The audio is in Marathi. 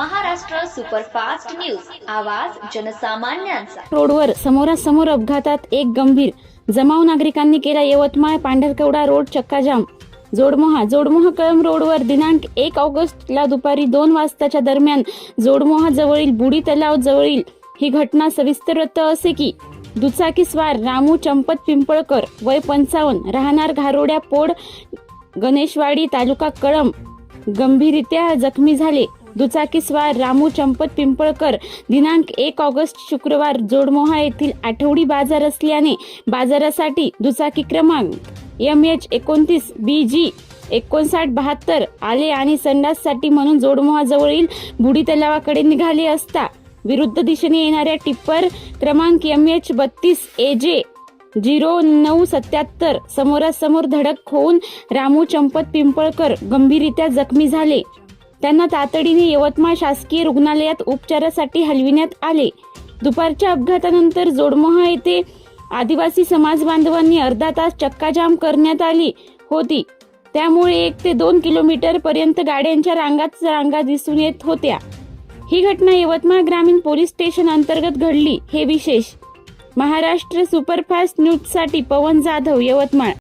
Superfast news. आवाज जनसामान्यांचा. रोडवर समोरासमोर अपघातात एक गंभीर जमाव नागरिकांनी केला यवतमाळ पांढरकवडा रोड चक्काजाम. जोडमोहा जोडमोहा कळम रोडवर दिनांक एक ऑगस्टला दुपारी दोन वाजताच्या दरम्यान जोडमोहा जवळील बुडी तलाव जवळील ही घटना सविस्तर वृत्त असे की दुचाकीस्वार रामू चंपत पिंपळकर वय पंचावन्न राहणार घारोड्या पोड गणेशवाडी तालुका कळम गंभीररित्या जखमी झाले. दुचाकीस्वार रामू चंपत पिंपळकर दिनांक एक ऑगस्ट शुक्रवार जोडमोहा येथील आठवडी बाजार असल्याने बाजारासाठी दुचाकी क्रमांक एम एच एकोणतीस बी जी एकोणसाठ बहात्तर आले आणि संडाससाठी म्हणून जोडमोहाजवळील बुडी तलावाकडे निघाले असता विरुद्ध दिशेने येणाऱ्या टिप्पर क्रमांक एम एच बत्तीस ए जे झिरो नऊ सत्याहत्तर समोरासमोर धडक होऊन रामू चंपत पिंपळकर गंभीररित्या जखमी झाले. त्यांना तातडीने यवतमाळ शासकीय रुग्णालयात उपचारासाठी हलविण्यात आले. दुपारच्या अपघातानंतर जोडमोहा येथे आदिवासी समाज बांधवांनी अर्धा तास चक्काजाम करण्यात आली होती. त्यामुळे एक ते दोन किलोमीटर पर्यंत गाड्यांच्या रांगात रांगा दिसून येत होत्या. ही घटना यवतमाळ ग्रामीण पोलीस स्टेशन अंतर्गत घडली. हे विशेष. महाराष्ट्र सुपरफास्ट न्यूजसाठी पवन जाधव यवतमाळ.